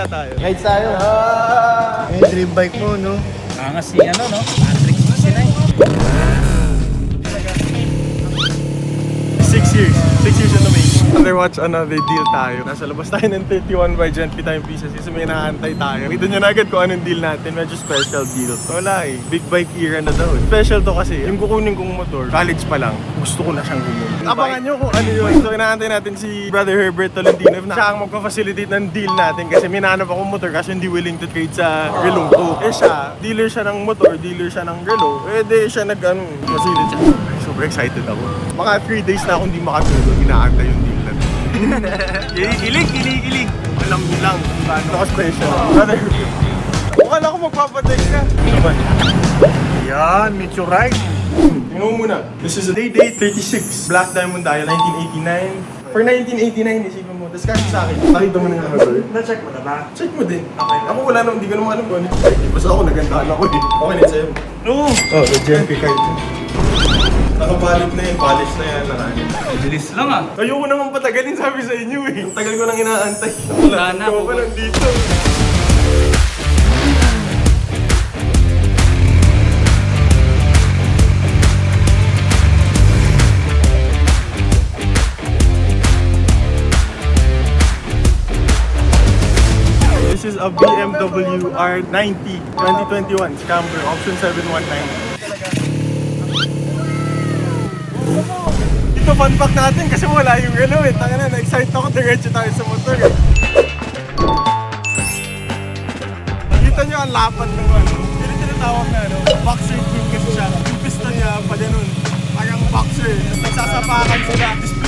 kaya tayo. Ride tayo. Ah! Eh, dream bike mo, no? Angas si ano, no? Under watch another deal tayo. Nasa labas tayo ng 31 by Gently Time Pieces kasi may naantay tayo. Kita nyo na agad kung anong deal natin. Medyo special deal. Wala eh. Big bike era na daw. eh. Special to kasi. Yung kukunin kong motor, college pa lang, gusto ko na siyang gumawa. Abangan nyo kung ano yun. So inaantay natin si Brother Herbert Tolentino. Na siya ang magpa-facilitate ng deal natin kasi minanap akong motor kasi hindi willing to trade sa Relo 2. Eh siya, dealer siya ng motor, dealer siya ng Relo. Eh di siya nag ano, masilid siya. Super excited ako. Mga 3 days na ako hindi makatulog. Inaantay yung deal. Kinikilig, kinikilig. Alam niyo lang kung paano ako special. Brother, mukha ko magpapatay ka. Yan, meteorite. Tingnan mo muna. This is a day date 36. Black Diamond Dial, 1989. For 1989, isipin mo. Tapos kasi sa akin, nakita mo na yung motor. Na-check mo na ba? Check mo din. Ako wala naman, hindi ko naman alam kung ano. Basta ako nagandahan ako eh. Okay na sa'yo. Oo! Oh, the GMP kahit Nakapalit na yun, polish na yan, nakanin. Bilis lang ah. Ayoko naman patagalin sabi sa inyo eh. Ang tagal ko nang inaantay. Wala na. Ikaw pa nandito. This is a BMW R90 2021 Scambler option 719. Ito fun fact natin kasi wala yung ano eh. Tanga na, na-excite ako. Diretso tayo sa motor eh. Nakita nyo ang lapad ng ano. Yung tinatawag na ano. Boxer tube kasi siya. Yung piston niya pa ganun. Parang boxer. Nagsasapakan sila. Displacement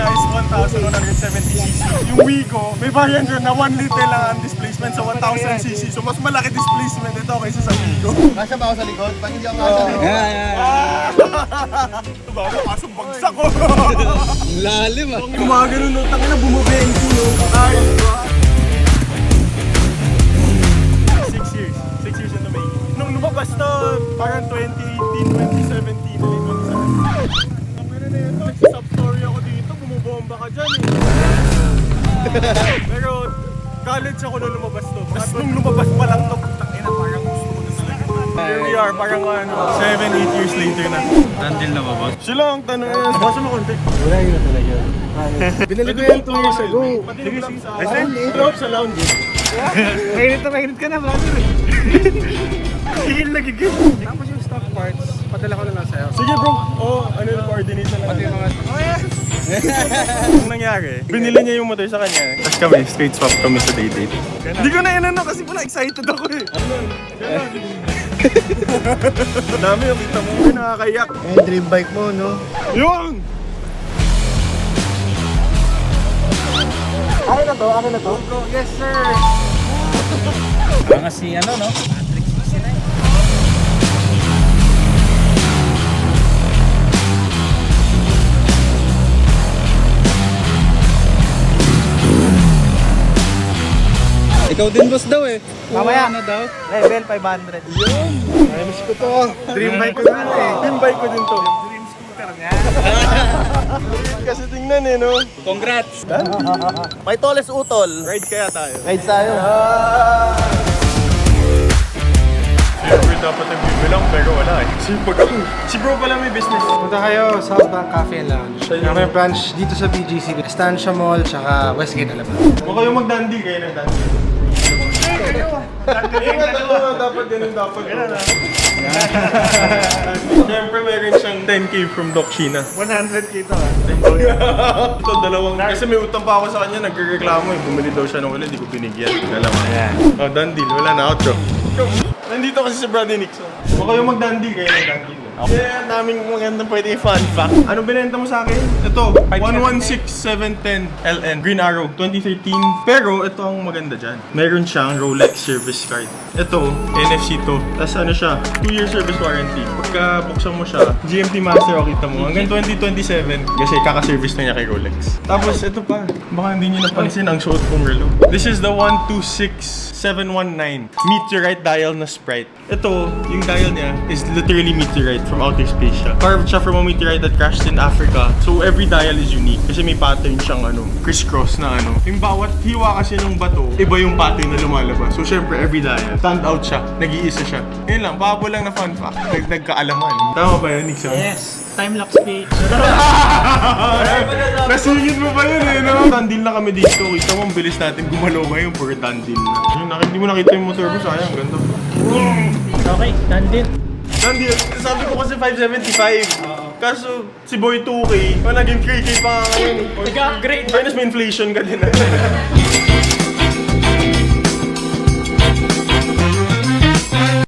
niya is 1,170cc. Yung Wigo, may variant yun na 1 liter lang ang displacement sa 1,000cc. So mas malaki displacement ito kaysa sa Wigo. Kasya ba ako sa likod? Pag hindi ako kasya sa likod. Yeah, yeah. Ito ba ako? Kaso bagsak ko. Lalim ah. Gumagano no, tangin na bumubengko no. Ay, bumubomba ka dyan eh. Pero, college ako nung lumabas to. Tapos nung lumabas pa lang to, na parang gusto ko na talaga. Here we are, parang ano, 7, 8 years later na. Nandil na ba, boss? Sila ang tanong eh. Basa mo konti. Wala yun na talaga. Binili ko yan 2 years ago. Sige, sige. Ay, sa lounge. Mainit na mainit ka na, brother. Gigil na gigil. Tapos yung stock parts, padala ko na lang sa'yo. Sige bro. Oo, ano yung coordinate na lang. Pati mga... Oh yes! Ang nangyari, binili niya yung motor sa kanya. Tapos kami, straight swap kami sa day date. Hindi ko na inano kasi pala excited ako eh. Ano? Dami yung kita mo, nakakayak. Eh, dream bike mo, no? Yun! Akin na to, akin na to. Yes, sir. Angas si ano, no? Ikaw din boss daw eh. Mamaya. Ano daw? Level 500. Yun. Ay, miss ko to. Dream bike ko na eh. Yung bike ko din to. Dream scooter niya. kasi tingnan eh no. Congrats! May toles utol. Ride kaya tayo. Ride tayo. Siyempre dapat ang bibilang pero wala eh. Sipag ako. Si bro pala may business. Punta kayo sa Southbank Cafe and Lounge. Ayun. May branch dito sa BGC, Estancia Mall, tsaka Westgate Alabang. Huwag kayong magdandi kayo ng dandi. Yung ano, dapat ganun dapat. Siyempre meron siyang 10k from Doc China. 100k to ah. Ito dalawang, kasi may utang pa ako sa kanya, nagreklamo eh. Bumili daw siya ng wala, hindi ko binigyan. Alam mo. Oh, done deal. Wala na, outro. Nandito kasi si Brady Nixon. Huwag kayong mag-done kayo ng done deal. Yeah, daming magandang pwede fun fact. Ano binenta mo sa akin? Ito, 116710 LN Green Arrow 2013. Pero ito ang maganda dyan. Meron siyang Rolex service card. Ito, NFC to. Tapos ano siya, 2 year service warranty. Pagka buksan mo siya, GMT Master o kita mo. Hanggang 2027 kasi kaka-service na niya kay Rolex. Tapos ito pa, baka hindi niyo napansin ang suot kong relo. This is the 126719 meteorite dial na Sprite. Ito, yung dial niya is literally meteorite from outer space siya. Carved siya from a meteorite that crashed in Africa. So every dial is unique kasi may pattern siyang ano, crisscross na ano. Yung bawat hiwa kasi ng bato, iba yung pattern na lumalabas. So syempre every dial, stand out siya, nag-iisa siya. Yun lang, babo lang na fun fact. Dagdag kaalaman. Tama ba yun, Nixon? Yes. Time-lapse page. Nasingit mo ba yun eh, no? Tandil na kami dito. Kita mo, ang bilis natin gumalaw ngayon puro tandil na. Yun, nak- hindi mo nakita yung motor mo, sayang, ganda. Okay, nandit. Tandil, sabi ko kasi 575. Kaso, si Boy 2K, pa naging 3K pa nga ngayon. Nag-upgrade. Minus may inflation ka din.